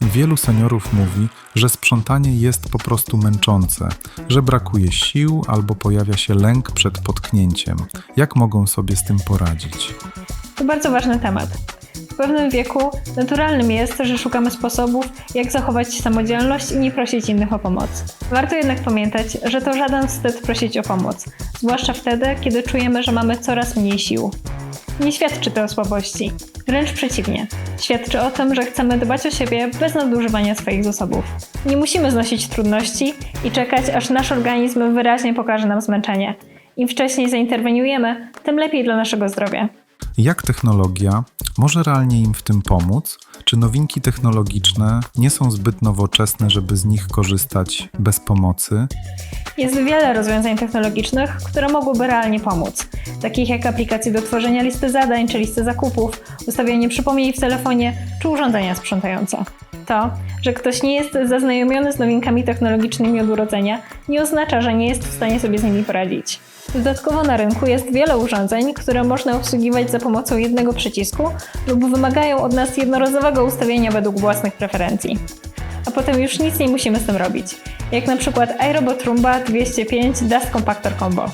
Wielu seniorów mówi, że sprzątanie jest po prostu męczące, że brakuje sił albo pojawia się lęk przed potknięciem. Jak mogą sobie z tym poradzić? To bardzo ważny temat. W pewnym wieku naturalnym jest, że szukamy sposobów, jak zachować samodzielność i nie prosić innych o pomoc. Warto jednak pamiętać, że to żaden wstyd prosić o pomoc, zwłaszcza wtedy, kiedy czujemy, że mamy coraz mniej sił. Nie świadczy to o słabości, wręcz przeciwnie. Świadczy o tym, że chcemy dbać o siebie bez nadużywania swoich zasobów. Nie musimy znosić trudności i czekać, aż nasz organizm wyraźnie pokaże nam zmęczenie. Im wcześniej zainterweniujemy, tym lepiej dla naszego zdrowia. Jak technologia może realnie im w tym pomóc? Czy nowinki technologiczne nie są zbyt nowoczesne, żeby z nich korzystać bez pomocy? Jest wiele rozwiązań technologicznych, które mogłyby realnie pomóc, takich jak aplikacje do tworzenia listy zadań czy listy zakupów, ustawianie przypomnień w telefonie czy urządzenia sprzątające. To, że ktoś nie jest zaznajomiony z nowinkami technologicznymi od urodzenia, nie oznacza, że nie jest w stanie sobie z nimi poradzić. Dodatkowo na rynku jest wiele urządzeń, które można obsługiwać za pomocą jednego przycisku lub wymagają od nas jednorazowego ustawienia według własnych preferencji. A potem już nic nie musimy z tym robić, jak na przykład iRobot Roomba 205 Dust Compactor Combo.